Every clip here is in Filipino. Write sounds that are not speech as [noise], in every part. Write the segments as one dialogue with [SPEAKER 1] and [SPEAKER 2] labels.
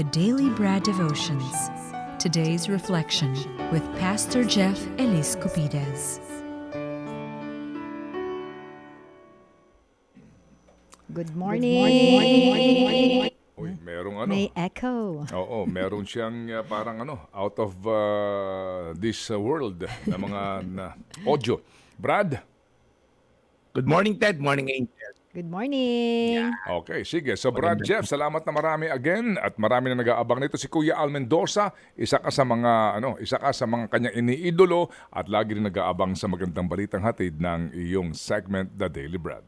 [SPEAKER 1] the Daily Bread Devotions. Today's reflection with Pastor Jeff Elis Cupides.
[SPEAKER 2] Good morning.
[SPEAKER 3] Uy, merong ano.
[SPEAKER 2] May echo.
[SPEAKER 3] Oo, meron siyang uh, parang ano, out of uh, this uh, world na mga na, audio. Brad?
[SPEAKER 4] Good morning, Ted. Morning, Angel.
[SPEAKER 2] Good morning.
[SPEAKER 3] Okay, sige. So Brad Jeff, salamat na marami again at marami na nag-aabang nito si Kuya Al Mendoza, isa ka sa mga ano, isa ka sa mga kanyang iniidolo at lagi rin nag-aabang sa magandang balitang hatid ng iyong segment The Daily Bread.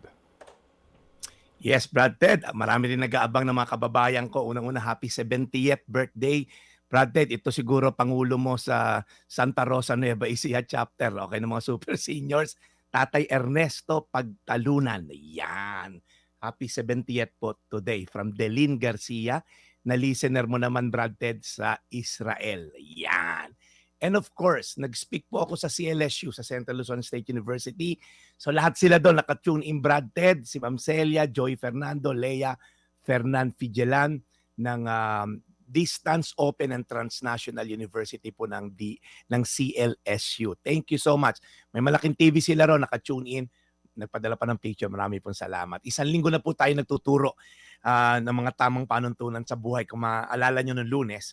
[SPEAKER 4] Yes, Brad Ted. Marami rin nag-aabang ng mga kababayan ko. Unang-una, happy 70th birthday. Brad Ted, ito siguro Pangulo mo sa Santa Rosa Nueva Ecija chapter. Okay, ng mga super [laughs] seniors. Tatay Ernesto Pagtalunan. Yan. Happy 70th po today from Delin Garcia na listener mo naman, Brad Ted, sa Israel. Yan. And of course, nag-speak po ako sa CLSU, sa Central Luzon State University. So lahat sila doon nakatune in Brad Ted, si Ma'am Celia, Joy Fernando, Leia, Fernan Figelan ng um, Distance Open and Transnational University po ng D, ng CLSU. Thank you so much. May malaking TV sila ron, nakatune in. Nagpadala pa ng picture. Marami pong salamat. Isang linggo na po tayo nagtuturo ah, ng mga tamang panuntunan sa buhay. Kung maalala nyo ng lunes,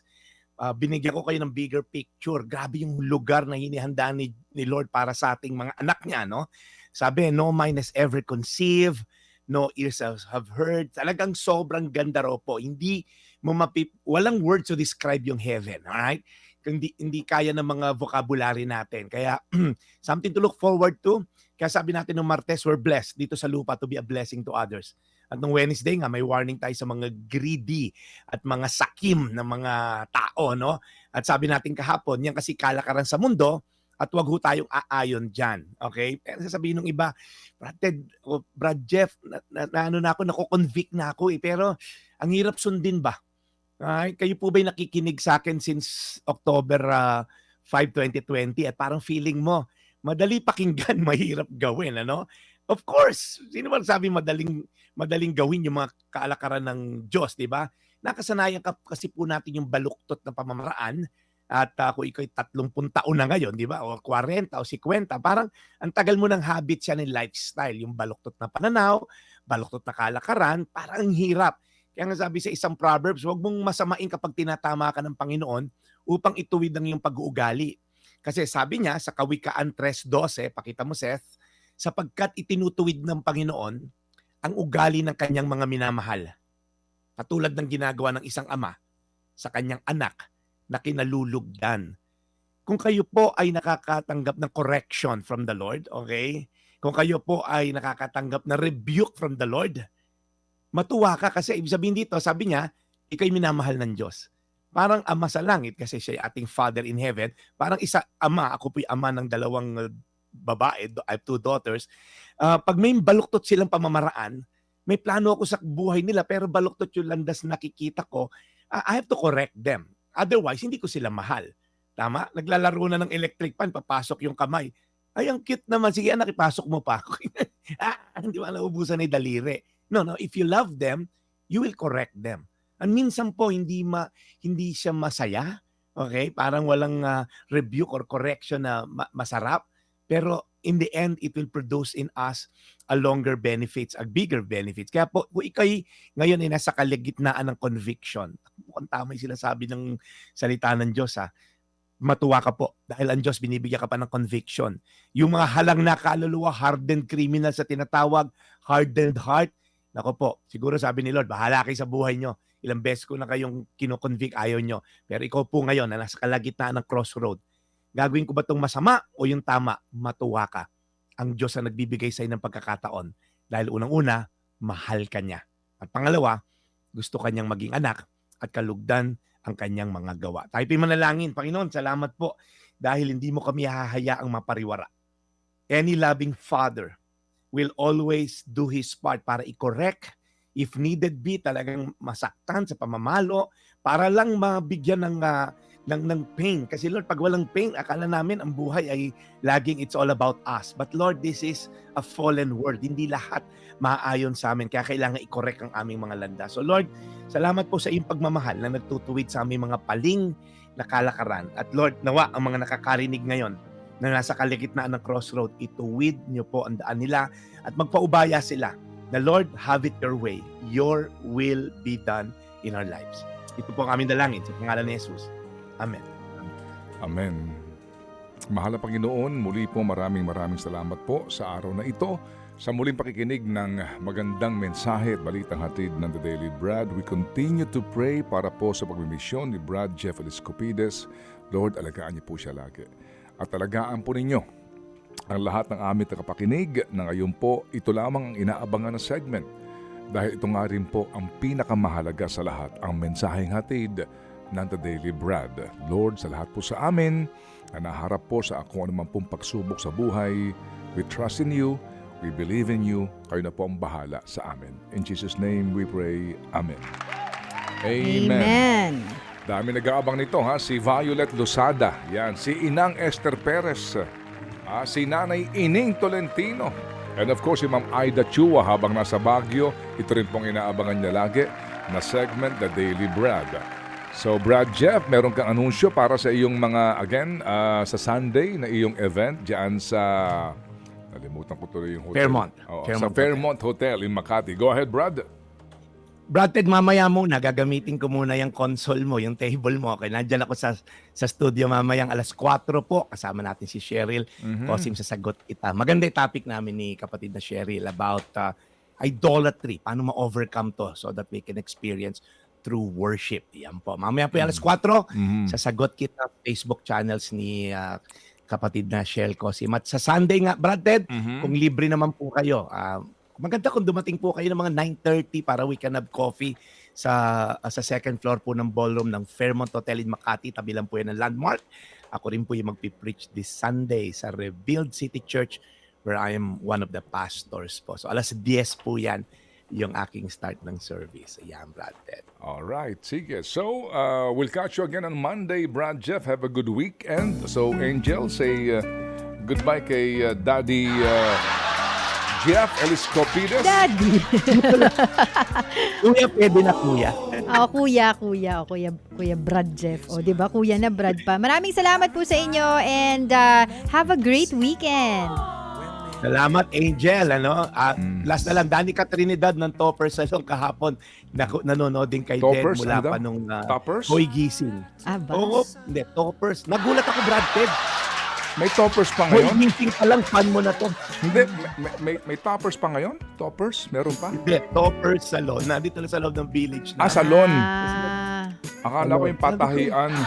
[SPEAKER 4] ah, binigyan ko kayo ng bigger picture. Grabe yung lugar na hinihanda ni, ni Lord para sa ating mga anak niya, no? Sabi, no mind has ever conceived, no ears have heard. Talagang sobrang ganda raw po. Hindi mo mapip, walang words to describe yung heaven, alright? Hindi, hindi kaya ng mga vocabulary natin. Kaya, [clears throat] something to look forward to. Kaya sabi natin nung Martes, we're blessed dito sa lupa to be a blessing to others. At nung Wednesday nga, may warning tayo sa mga greedy at mga sakim ng mga tao, no? At sabi natin kahapon, yan kasi kalakaran sa mundo at wag ho tayong aayon dyan. Okay? Pero sasabihin ng iba, Brad Ted, o Brad Jeff, na, na, na ano na ako, nako-convict na ako eh. Pero ang hirap sundin ba? Ay, kayo po ba'y nakikinig sa akin since October ah, 5, 2020 at parang feeling mo, madali pakinggan, [laughs] mahirap gawin, ano? Of course, sino ba sabi madaling madaling gawin yung mga kaalakaran ng Diyos, di ba? Nakasanayan ka kasi po natin yung baluktot na pamamaraan at uh, kung ikaw 30 taon na ngayon, di ba? O 40 o 50, parang ang tagal mo ng habit siya ng lifestyle, yung baluktot na pananaw, baluktot na kalakaran, parang ang hirap. Kaya nga sabi sa isang Proverbs, huwag mong masamain kapag tinatama ka ng Panginoon upang ituwid ang iyong pag-uugali. Kasi sabi niya sa Kawikaan 3.12, pakita mo Seth, sapagkat itinutuwid ng Panginoon ang ugali ng kanyang mga minamahal. Katulad ng ginagawa ng isang ama sa kanyang anak na kinalulugdan. Kung kayo po ay nakakatanggap ng correction from the Lord, okay? Kung kayo po ay nakakatanggap ng rebuke from the Lord, matuwa ka kasi ibig sabihin dito, sabi niya, ikaw'y minamahal ng Diyos. Parang ama sa langit kasi siya ating Father in heaven. Parang isa ama, ako po'y ama ng dalawang uh, babae, I have two daughters. Ah, pag may baluktot silang pamamaraan, may plano ako sa buhay nila pero baluktot yung landas na nakikita ko, ah, I have to correct them. Otherwise, hindi ko sila mahal. Tama? Naglalaro na ng electric fan, papasok yung kamay. Ay, ang cute naman. Sige, anak, ipasok mo pa ako. [laughs] ah, hindi mo naubusan ni daliri. No, no. If you love them, you will correct them. And minsan po, hindi, ma, hindi siya masaya. Okay? Parang walang ah, rebuke or correction na ma- masarap. Pero in the end, it will produce in us a longer benefits, a bigger benefits. Kaya po, kung ikay ngayon ay nasa kaligitnaan ng conviction, mukhang tama yung sinasabi ng salita ng Diyos ha, matuwa ka po dahil ang Diyos binibigyan ka pa ng conviction. Yung mga halang na kaluluwa, hardened criminal sa tinatawag, hardened heart, nako po, siguro sabi ni Lord, bahala kayo sa buhay nyo. Ilang beses ko na kayong kinoconvict, ayaw nyo. Pero ikaw po ngayon na nasa kalagitnaan ng crossroad, gagawin ko ba itong masama o yung tama? Matuwa ka. Ang Diyos ang nagbibigay sa ng pagkakataon. Dahil unang-una, mahal ka niya. At pangalawa, gusto kanyang maging anak at kalugdan ang kanyang mga gawa. Tayo po'y manalangin. Panginoon, salamat po dahil hindi mo kami hahayaang mapariwara. Any loving father will always do his part para i-correct if needed be talagang masaktan sa pamamalo para lang mabigyan ng ah, ng, ng pain. Kasi Lord, pag walang pain, akala namin ang buhay ay laging it's all about us. But Lord, this is a fallen world. Hindi lahat maaayon sa amin. Kaya kailangan i-correct ang aming mga landas. So Lord, salamat po sa iyong pagmamahal na nagtutuwid sa aming mga paling na kalakaran. At Lord, nawa ang mga nakakarinig ngayon na nasa kaligitnaan ng crossroad, ituwid niyo po ang daan nila at magpaubaya sila na Lord, have it your way. Your will be done in our lives. Ito po ang aming dalangin sa pangalan ni Jesus. Amen.
[SPEAKER 3] Amen. Mahal na Panginoon, muli po maraming maraming salamat po sa araw na ito sa muling pakikinig ng magandang mensahe at balitang hatid ng The Daily Brad. We continue to pray para po sa pagmimisyon ni Brad Jeff Eliscopides. Lord, alagaan niyo po siya lagi. At alagaan po ninyo ang lahat ng aming tagapakinig na ngayon po ito lamang ang inaabangan na segment. Dahil ito nga rin po ang pinakamahalaga sa lahat, ang mensaheng hatid ng The Daily Bread. Lord, sa lahat po sa amin na naharap po sa kung anuman pong pagsubok sa buhay, we trust in you, we believe in you, kayo na po ang bahala sa amin. In Jesus' name we pray. Amen.
[SPEAKER 2] Amen.
[SPEAKER 3] Dami nag-aabang nito ha, si Violet Losada, yan, si Inang Esther Perez, ah, si Nanay Ining Tolentino, and of course si Ma'am Aida Chua habang nasa Baguio, ito rin pong inaabangan niya lagi na segment The Daily Brad. So Brad Jeff, meron kang anunsyo para sa iyong mga, again, ah, sa Sunday na iyong event diyan sa, nalimutan ko tuloy yung hotel.
[SPEAKER 4] Fairmont.
[SPEAKER 3] Oo,
[SPEAKER 4] Fairmont
[SPEAKER 3] sa Fairmont Hotel in Makati. Go ahead, Brad.
[SPEAKER 4] Brad Ted, mamaya muna, gagamitin ko muna yung console mo, yung table mo. Okay, nandyan ako sa, sa studio mamayang alas 4 po. Kasama natin si Cheryl.
[SPEAKER 3] Mhm.
[SPEAKER 4] Kosim sa sagot kita. Maganda yung topic namin ni kapatid na Cheryl about uh, idolatry. Paano ma-overcome to so that we can experience through worship. Yan po. Mamaya po yung alas 4,
[SPEAKER 3] Mhm.
[SPEAKER 4] sa sagot kita Facebook channels ni uh, kapatid na Shell Kosim. At sa Sunday nga, Brad Ted,
[SPEAKER 3] Mhm.
[SPEAKER 4] kung libre naman po kayo, ah, maganda kung dumating po kayo ng mga 9.30 para we can have coffee sa ah, sa second floor po ng ballroom ng Fairmont Hotel in Makati. Tabi lang po yan ng landmark. Ako rin po yung magpipreach this Sunday sa Revealed City Church where I am one of the pastors po. So alas 10 po yan yung aking start ng service. Ayan, Brad Ted.
[SPEAKER 3] All right, sige. So, uh, we'll catch you again on Monday. Brad, Jeff, have a good weekend. So, Angel, say uh, goodbye kay uh, Daddy uh, Jeff Eliscopides.
[SPEAKER 2] Daddy. [laughs]
[SPEAKER 4] Kuya, pwede na kuya.
[SPEAKER 2] Ako, kuya, kuya. O, kuya, kuya Brad Jeff. O, di ba? Kuya na Brad pa. Maraming salamat po sa inyo and uh, have a great weekend.
[SPEAKER 4] Salamat, Angel. Ano? Ah,
[SPEAKER 3] Mm.
[SPEAKER 4] Last na lang, Danica Trinidad ng Toppers Salon kahapon. Naku, nanonood din kay
[SPEAKER 3] Toppers,
[SPEAKER 4] Ted mula
[SPEAKER 3] ano
[SPEAKER 4] pa nung uh,
[SPEAKER 3] Toppers?
[SPEAKER 4] Hoy Gising.
[SPEAKER 2] Ah?
[SPEAKER 4] Oo, hindi, Toppers. Nagulat ako, Brad Ted.
[SPEAKER 3] May toppers pa
[SPEAKER 4] Hoy
[SPEAKER 3] ngayon?
[SPEAKER 4] Gising pa lang, fan mo na to.
[SPEAKER 3] Hindi, may, may, may toppers pa ngayon? Toppers? Meron pa?
[SPEAKER 4] Hindi, Toppers Salon. Nandito lang sa loob ng village na.
[SPEAKER 3] Ah, salon.
[SPEAKER 2] Ah,
[SPEAKER 3] Akala ko yung patahian.
[SPEAKER 2] na.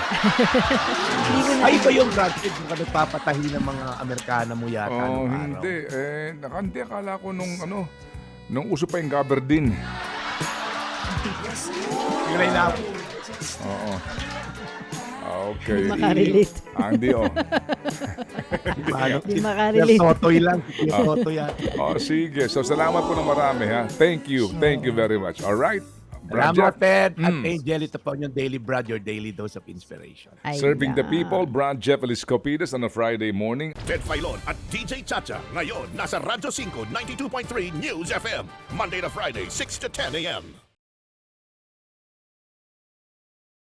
[SPEAKER 2] [laughs]
[SPEAKER 4] Ay, ba yung Ted? Yung ka nagpapatahi ng mga Amerikana mo yata.
[SPEAKER 3] Oh, hindi. Eh, naka- hindi, akala ko nung ano, nung uso pa yung Gaberdine.
[SPEAKER 4] Yung line-up.
[SPEAKER 3] Oo. Okay.
[SPEAKER 2] Hindi makarelate.
[SPEAKER 3] Ah, hindi, oh. [laughs]
[SPEAKER 2] Hindi makarelate.
[SPEAKER 4] Totoy lang. Kuya Totoy yan.
[SPEAKER 3] Oh, sige. So, salamat po ng marami, ha? Thank you. Thank you very much. All right. Brad Jeff,
[SPEAKER 4] Ted. At
[SPEAKER 3] Mm.
[SPEAKER 4] Angel, ito po yung Daily Brad, your daily dose of inspiration.
[SPEAKER 3] Serving the
[SPEAKER 2] Ayan.
[SPEAKER 3] people, Brad Jeff Eliscopides on a Friday morning.
[SPEAKER 5] Ted Filon at DJ Chacha. Ngayon, nasa Radyo 5, 92.3 News FM. Monday to Friday, 6 to 10 a.m.